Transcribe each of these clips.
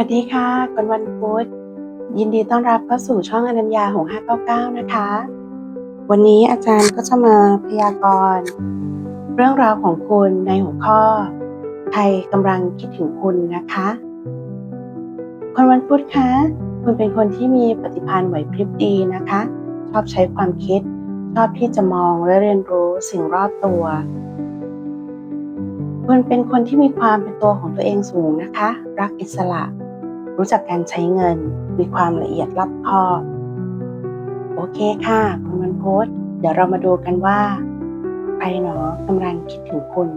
วัสดีค่ะคนวันพุธยินดีต้อนรับเข้าสู่ช่องอนัญญาหง599 นะคะ วันนี้อาจารย์ก็จะมาพยากรณ์เรื่องราวของคุณในหัวข้อ ใครกำลังคิดถึงคุณนะคะคนวันพุธคะคุณเป็นคนที่มีปฏิภาณไหวพริบดีนะคะ ชอบใช้ความคิด ชอบที่จะมองและเรียนรู้สิ่งรอบตัวคุณเป็นคนที่มีความเป็นตัวของตัวเองสูงนะคะ รักอิสระ รู้จักการใช้เงิน มีความละเอียดรอบคอบ โอเคค่ะ คุณวันโพสเดี๋ยวเรามาดูกันว่าใครหนอกำลังคิดถึงคุณ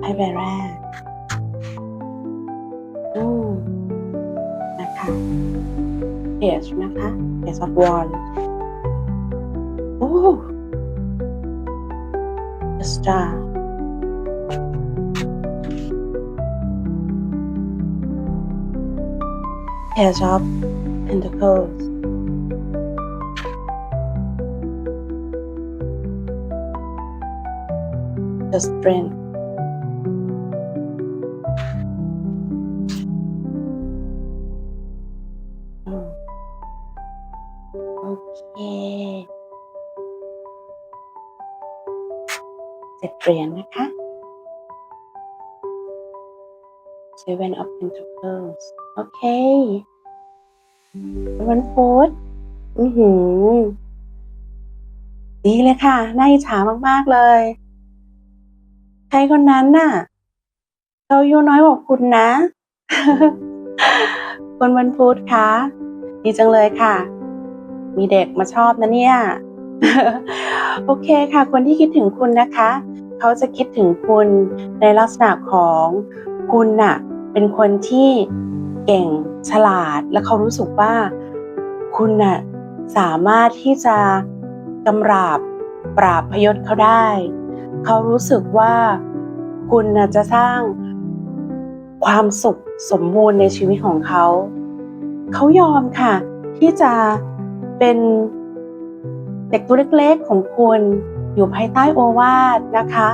ไพ่ใบแรกอืมนะคะเพจนะคะเพจ of Wands โอ้ The Star เพจ of Pentacles The Strength เจ็ดเหรียญนะคะ Seven of Pentacles โอเควันพุธอือหือดีเลยค่ะ น่าอิจฉามากๆเลย ใครคนนั้นน่ะเขาอายุน้อยกว่าคุณนะคนวันพุธคะดีจังเลยค่ะ มีเด็กมาชอบนะเนี่ย โอเคค่ะ คนที่คิดถึงคุณนะคะ เขาจะคิดถึงคุณในลักษณะของคุณน่ะ เป็นคนที่เก่งฉลาด และเขารู้สึกว่าคุณน่ะสามารถที่จะกำราบปราบพยศเขาได้ เขารู้สึกว่าคุณน่ะจะสร้างความสุขสมบูรณ์ในชีวิตของเขา เขายอมค่ะ ที่จะเป็น เด็กตัวเล็กๆของคุณอยู่ภายใต้โอวาทนะคะ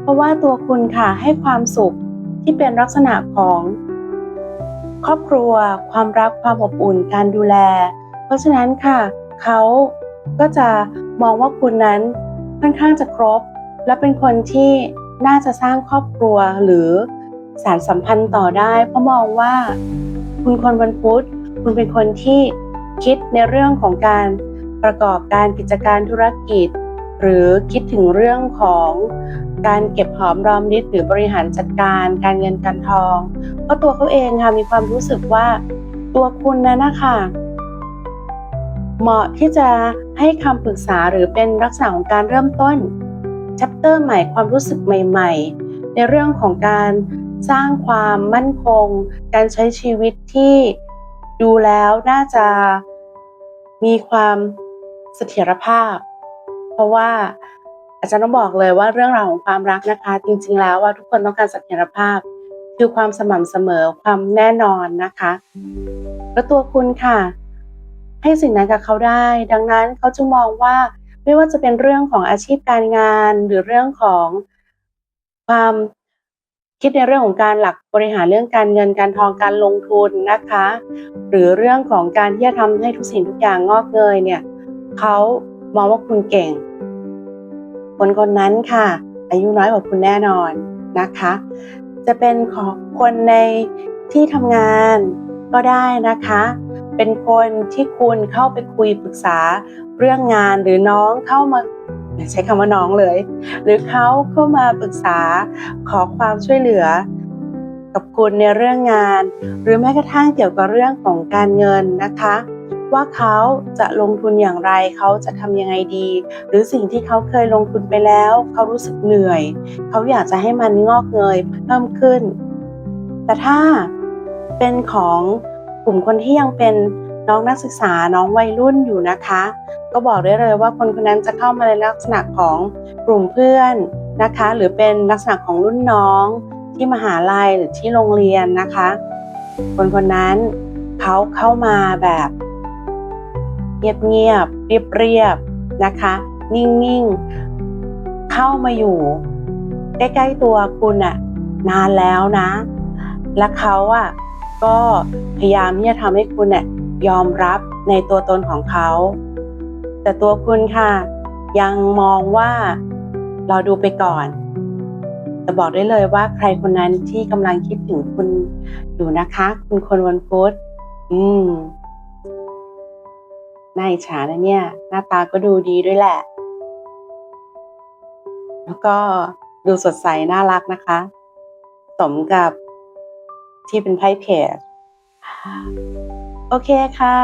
เพราะว่าตัวคุณค่ะให้ความสุขที่เป็นลักษณะของ ครอบครัว ความรักความอบอุ่นการดูแล เพราะฉะนั้นค่ะเขาก็จะมองว่าคุณนั้นค่อนข้างจะครบ และเป็นคนที่น่าจะสร้างครอบครัวหรือสารสัมพันธ์ต่อได้ เพราะมองว่า คุณคนวันพุธคุณเป็นคนที่คิดในเรื่องของการ ประกอบการกิจการธุรกิจ หรือคิดถึงเรื่องของการเก็บหอมรอมริบหรือบริหารจัดการการเงินการทองเพราะตัวเขาเองค่ะมีความรู้สึกว่าตัวคุณนั้นนะคะเหมาะที่จะให้คำปรึกษาหรือเป็นลักษณะของการเริ่มต้นชัปเตอร์ใหม่ความรู้สึกใหม่ ๆ ในเรื่องของการสร้างความมั่นคง การใช้ชีวิตที่ดูแล้วน่าจะมีความ เสถียรภาพ เพราะว่าอาจารย์ต้องบอกเลยว่าเรื่องราวของความรักนะคะ จริง ๆ แล้วว่าทุกคนต้องการเสถียรภาพ คือความสม่ำเสมอความแน่นอนนะคะแล้วตัวคุณค่ะ ให้สิ่งนั้นกับเขาได้ ดังนั้นเขาจึงมองว่าไม่ว่าจะเป็นเรื่องของอาชีพการงาน หรือเรื่องของความคิดในเรื่องของการหลักบริหารเรื่องการเงินการทองการลงทุนนะคะ หรือเรื่องของการที่จะทำให้ทุกสิ่งทุกอย่างงอกเงยเนี่ย เขามองว่าคุณเก่ง คนคนนั้นค่ะ อายุน้อยกว่าคุณแน่นอนนะคะ จะเป็นของคนในที่ทำงานก็ได้นะคะ เป็นคนที่คุณเข้าไปคุยปรึกษาเรื่องงานหรือน้องเข้ามาใช้คำว่าน้องเลย หรือเขาเข้ามาปรึกษาขอความช่วยเหลือ กับคุณในเรื่องงาน หรือแม้กระทั่งเกี่ยวกับเรื่องของการเงินนะคะ ว่าเขาจะลงทุนอย่างไร เขาจะทำยังไงดี หรือสิ่งที่เขาเคยลงทุนไปแล้ว เขารู้สึกเหนื่อย เขาอยากจะให้มันงอกเงยเพิ่มขึ้น แต่ถ้าเป็นของกลุ่มคนที่ยังเป็นน้องนักศึกษาน้องวัยรุ่นอยู่นะคะ ก็บอกได้เลยว่าคนคนนั้นจะเข้ามาในลักษณะของกลุ่มเพื่อนนะคะ หรือเป็นลักษณะของรุ่นน้องที่มหาลัยหรือที่โรงเรียนนะคะ คนคนนั้นเขาเข้ามาแบบ เงียบๆเรียบๆนะคะนนิ่งๆ เข้ามาอยู่ใกล้ๆตัวคุณอะนานแล้วนะ และเขาอะก็พยายามที่จะทำให้คุณเนี่ยยอมรับในตัวตนของเขา แต่ตัวคุณค่ะ ยังมองว่าเราดูไปก่อนแต่บอกได้เลยว่าใครคนนั้นที่กำลังคิดถึงคุณอยู่นะคะ คุณคนวันพุธอืม น่าอิจฉานะเนี่ย หน้าตาก็ดูดีด้วยแหละ แล้วก็ดูสดใสน่ารักนะคะ สมกับที่เป็นไพ่เพจโอเคค่ะ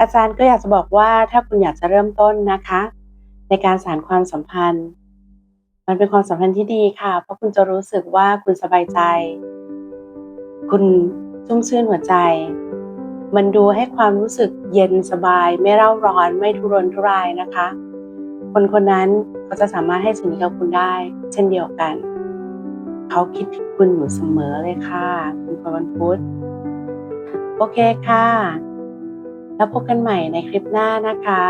อาจารย์ก็อยากจะบอกว่าถ้าคุณอยากจะเริ่มต้นนะคะ ในการสานความสัมพันธ์ มันเป็นความสัมพันธ์ที่ดีค่ะ เพราะคุณจะรู้สึกว่าคุณสบายใจ คุณชุ่มชื่นหัวใจ มันดูให้ความรู้สึกเย็นสบาย ไม่เร่าร้อนไม่ทุรนทุรายนะคะ คนคนนั้นเขาจะสามารถให้สิ่งนี้กับคุณได้ เช่นเดียวกัน เขาคิดถึงคุณอยู่เสมอเลยค่ะ คุณคนวันพุธโอเคค่ะ แล้วพบกันใหม่ในคลิปหน้านะคะ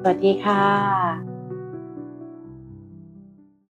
สวัสดีค่ะ